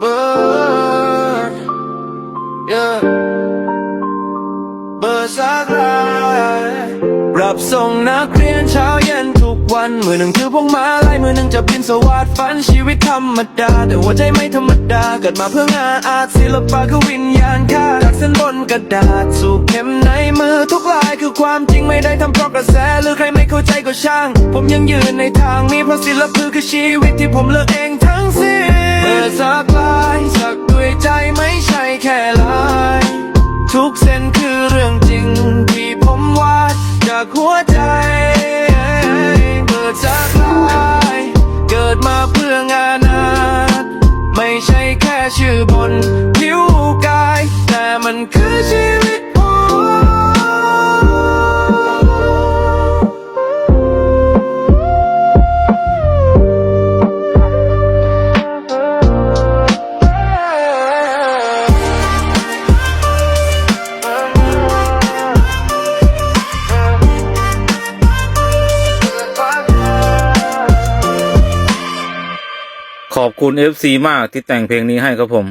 bird yeah เบอร์สักรายรับส่งนักเรียนเช้าเย็นทุกวัน มือหนึ่งถือพวงมาลัยมือหนึ่งจะบินสวัสดฝันชีวิตธรรมดา แต่หัวใจไม่ธรรมดา เกิดมาเพื่องานอาร์ตศิลปะคือวิญญาณค่าจากเส้นบนกระดาษ สู่เข็มในมือทุกลายคือความจริงไม่ได้ทำเพราะกระแส หรือใครไม่เข้าใจก็ช่าง ผมยังยืนในทางนี้เพราะศิลปะคือชีวิตที่ผมเลือกเองทั้งสิ้นเปิดสักลาย คือเรื่องจริงที่ผมวาดจากหัวใจเกิดจากลายเกิดมาเพื่องานอาไม่ใช่แค่ชื่อบน ขอบคุณ FC มากที่แต่งเพลงนี้ให้ครับผม